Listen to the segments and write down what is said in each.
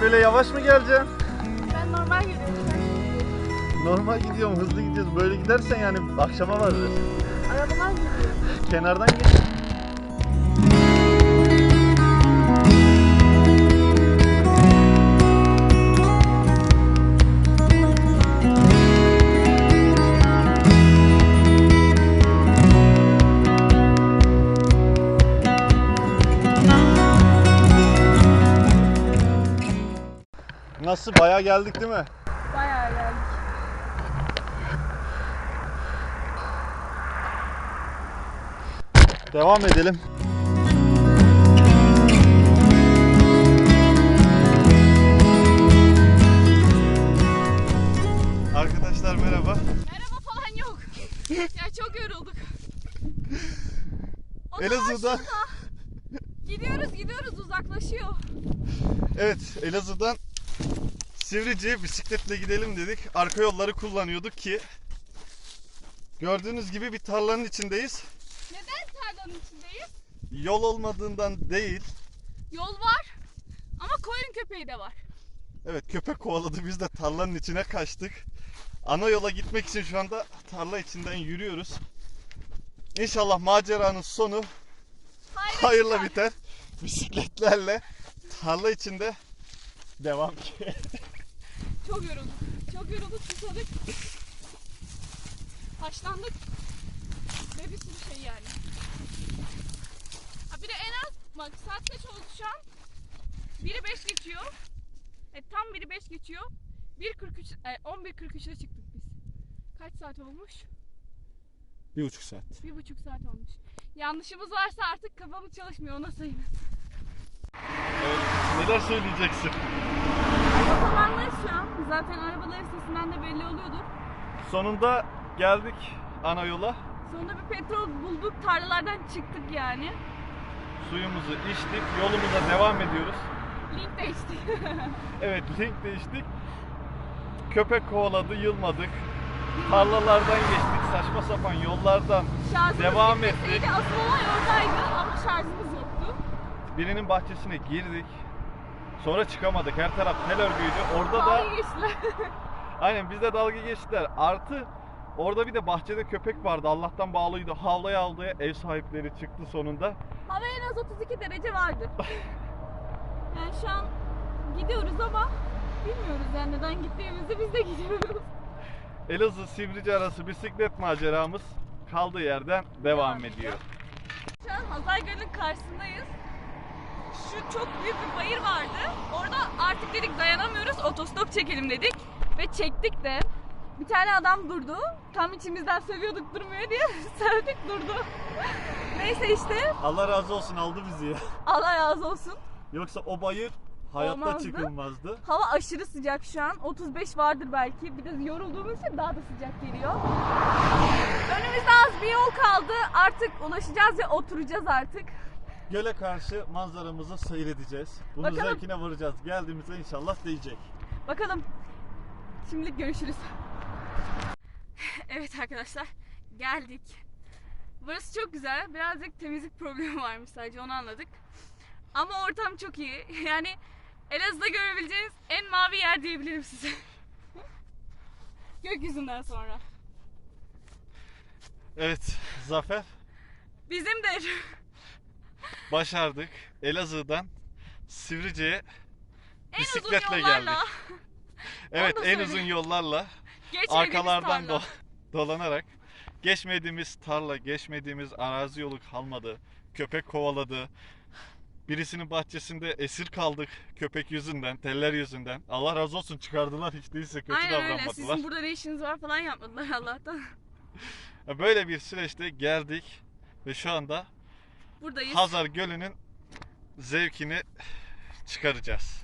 Böyle yavaş mı geleceksin? Ben normal gidiyorum. Normal gidiyorum, hızlı gidiyoruz. Böyle gidersen yani akşama varırız. Arabalar gidiyor. Kenardan geç. Nasıl bayağı geldik değil mi? Bayağı geldik. Devam edelim. Arkadaşlar merhaba. Merhaba falan yok. ya çok yorulduk. O da Elazığ'da. Gidiyoruz gidiyoruz uzaklaşıyor. evet Elazığ'dan Sivrice'ye bisikletle gidelim dedik. Arka yolları kullanıyorduk ki gördüğünüz gibi bir tarlanın içindeyiz. Neden tarlanın içindeyiz? Yol olmadığından değil. Yol var ama koyun köpeği de var. Evet köpek kovaladı biz de tarlanın içine kaçtık. Ana yola gitmek için şu anda tarla içinden yürüyoruz. İnşallah maceranın sonu Hayır. hayırla biter. Bisikletlerle tarla içinde devam ki. Çok yorulduk. Çok yorulduk susadık. Haşlandık. Ve bir sürü şey yani. Ha bir de en az bak saat kaç oldu şu an? Biri 5 geçiyor. E, tam biri 5 geçiyor. 1.43 e, 11.43'de çıktık biz. Kaç saat olmuş? Bir buçuk saat. Bir buçuk saat olmuş. Yanlışımız varsa artık kafamız çalışmıyor ona sayın. Evet, neler söyleyeceksin? Şu an. Zaten arabaların sesinden de belli oluyordur. Sonunda geldik ana yola. Sonunda bir petrol bulduk. Tarlalardan çıktık yani. Suyumuzu içtik, yolumuza devam ediyoruz. Link değişti. Evet, link değiştik. Köpek kovaladı, yılmadık. Tarlalardan geçtik, saçma sapan yollardan Şarjımız Devam bitmeseydi ettik. Asıl olay oradaydı ama şarjımız. Birinin bahçesine girdik. Sonra çıkamadık. Her taraf tel örgüydü. Orada da aynen bizde dalga geçtiler. Artı orada bir de bahçede köpek vardı. Allah'tan bağlıydı. Havlaya havlaya ev sahipleri çıktı sonunda. Hava en az 32 derece vardır. Yani şu an gidiyoruz ama bilmiyoruz yani neden gittiğimizi biz de gidiyoruz. Elazığ Sivrice arası bisiklet maceramız kaldığı yerden devam ediyor. Şu an Hazar Gölü'nün karşısındayız. Şu çok büyük bir bayır vardı. Orada artık dedik dayanamıyoruz otostop çekelim dedik. Ve çektik de. Bir tane adam durdu. Tam içimizden seviyorduk durmuyor diye sevdik durdu. Neyse işte Allah razı olsun aldı bizi ya. Allah razı olsun. Yoksa o bayır hayatta Olmazdı. çıkılmazdı. Hava aşırı sıcak şu an. 35 vardır belki. Bir de yorulduğumuz için daha da sıcak geliyor. Önümüzde az bir yol kaldı. Artık ulaşacağız ve oturacağız artık. Göle karşı manzaramızı seyredeceğiz. Bunun Bakalım. zevkine varacağız. Geldiğimizde inşallah değecek. Bakalım. Şimdilik görüşürüz. Evet arkadaşlar. Geldik. Burası çok güzel. Birazcık temizlik problemi varmış sadece onu anladık. Ama ortam çok iyi. Yani Elazığ'da görebileceğiniz en mavi yer diyebilirim size. Gökyüzünden sonra. Evet Zafer Bizimdir. başardık. Elazığ'dan Sivrice'ye En bisikletle geldik. Evet en söyleyeyim. uzun yollarla arkalardan do- dolanarak geçmediğimiz tarla, geçmediğimiz arazi yolu kalmadı. Köpek kovaladı. Birisinin bahçesinde esir kaldık köpek yüzünden, teller yüzünden. Allah razı olsun çıkardılar hiç değilse kötü Aynen öyle. davranmadılar. Sizin burada ne işiniz var falan yapmadılar Allah'tan. Böyle bir süreçte geldik ve şu anda Buradayız. Hazar Gölü'nün zevkini çıkaracağız.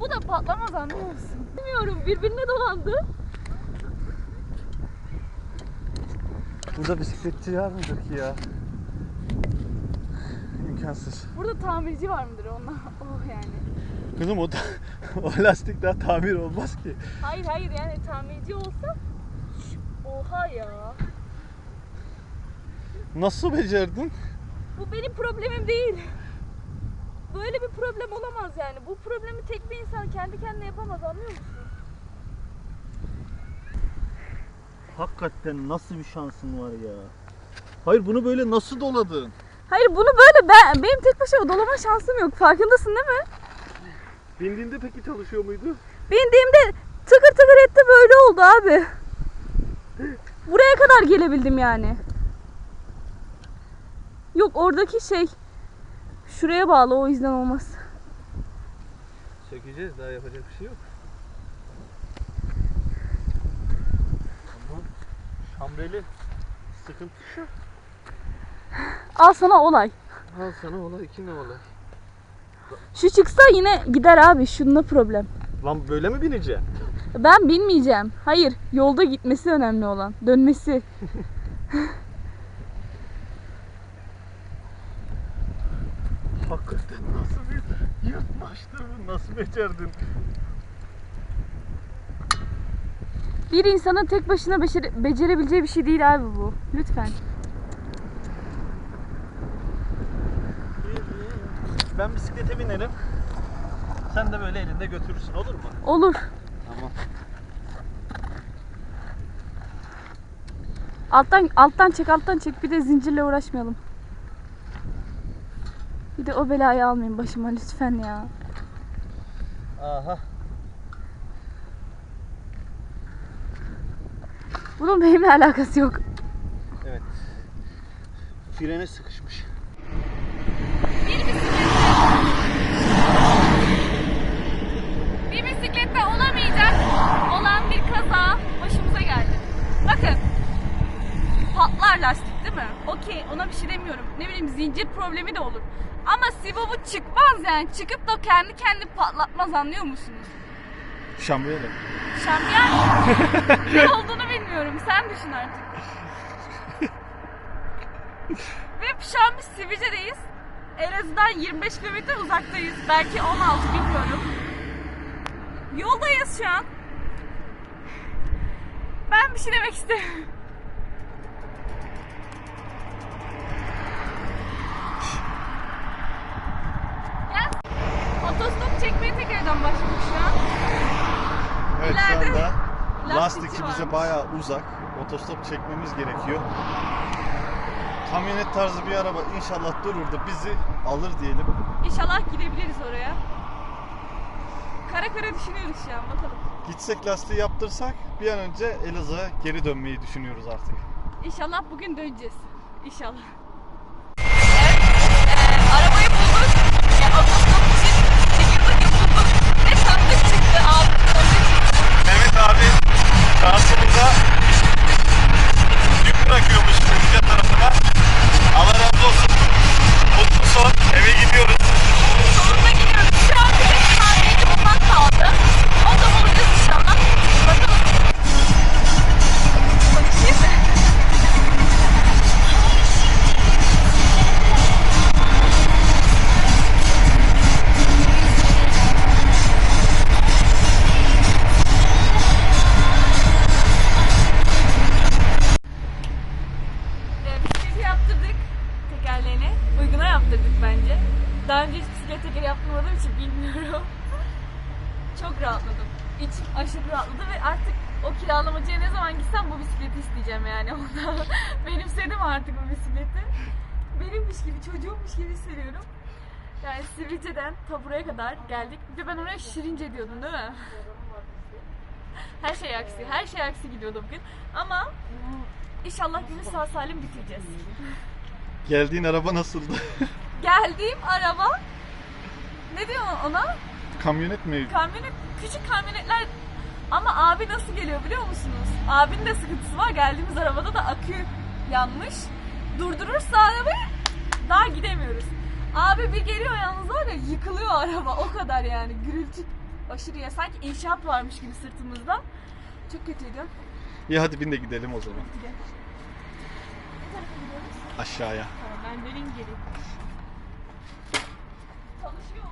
Bu da patlamaz anlıyor musun? Bilmiyorum birbirine dolandı. Burada bisikletçi var mıdır ki ya? İmkansız. Burada tamirci var mıdır onunla? Oh yani. Kızım o, da, o lastik daha tamir olmaz ki. Hayır hayır yani tamirci olsa Oha ya. Nasıl becerdin? Bu benim problemim değil. Böyle bir problem olamaz yani. Bu problemi tek bir insan kendi kendine yapamaz anlıyor musun? Hakikaten nasıl bir şansın var ya? Hayır bunu böyle nasıl doladın? Hayır bunu böyle ben benim tek başıma dolama şansım yok. Farkındasın değil mi? Bindiğinde peki çalışıyor muydu? Bindiğimde tıkır tıkır etti böyle oldu abi. Buraya kadar gelebildim yani. Yok oradaki şey şuraya bağlı o yüzden olmaz. Sökeceğiz daha yapacak bir şey yok. Ama şambreli sıkıntı şu. Al sana olay. Al sana olay iki ne olay? Şu çıksa yine gider abi. Şununla problem. Lan böyle mi bineceksin? Ben binmeyeceğim. Hayır. Yolda gitmesi önemli olan. Dönmesi. Hakikaten nasıl bir yırtmaçtır bu? Nasıl becerdin? Bir insanın tek başına beşeri- becerebileceği bir şey değil abi bu. Lütfen. Ben bisiklete binerim. Sen de böyle elinde götürürsün olur mu? Olur. Tamam. Alttan alttan çek alttan çek. Bir de zincirle uğraşmayalım. Bir de o belayı almayın başıma lütfen ya. Aha. Bunun benimle alakası yok. Evet. Frene sıkışmış. Bir bisiklette bir bisiklette olamayacak olan bir kaza başımıza geldi. Bakın patlar lastik değil mi? Okey ona bir şey demiyorum. Ne bileyim zincir problemi de olur. Ama Sivov'u çıkmaz yani. Çıkıp da kendi kendini patlatmaz anlıyor musunuz? Şambreli. Şampiyon ne olduğunu bilmiyorum. Sen düşün artık. Ve şu an biz Sivrice'deyiz. Elazığ'dan 25 kilometre uzaktayız. Belki 16 bilmiyorum. Yoldayız şu an. Ben bir şey demek istemiyorum. Tekrardan başladık şu an. Evet İleride şu anda lastikçi lastikçi bize varmış. bayağı uzak. Otostop çekmemiz gerekiyor. Kamyonet tarzı bir araba inşallah durur da bizi alır diyelim. İnşallah gidebiliriz oraya. Kara kara düşünüyoruz şu an bakalım. Gitsek lastiği yaptırsak bir an önce Elazığ'a geri dönmeyi düşünüyoruz artık. İnşallah bugün döneceğiz. İnşallah. Çok rahatladım. İçim aşırı rahatladı ve artık o kiralamacıya ne zaman gitsem bu bisikleti isteyeceğim yani ondan. Benimsedim artık bu bisikleti. Benimmiş gibi, çocuğummuş gibi hissediyorum. Yani Sivrice'den ta buraya kadar geldik. Bir de ben oraya Şirince diyordum değil mi? Her şey aksi, her şey aksi gidiyordu bugün. Ama inşallah günü sağ salim bitireceğiz. Geldiğin araba nasıldı? Geldiğim araba ne diyor ona? Kamyonet mi? Kamyonet, küçük kamyonetler ama abi nasıl geliyor biliyor musunuz? Abinin de sıkıntısı var. Geldiğimiz arabada da akü yanmış. Durdurursa arabayı daha gidemiyoruz. Abi bir geliyor yalnız var ya yıkılıyor araba o kadar yani gürültü aşırı ya. Sanki inşaat varmış gibi sırtımızda. Çok kötüydü. İyi hadi bin de gidelim o zaman. Gidelim. Ne tarafa gidiyoruz? Aşağıya. Tamam ben döneyim geri. Çalışıyor.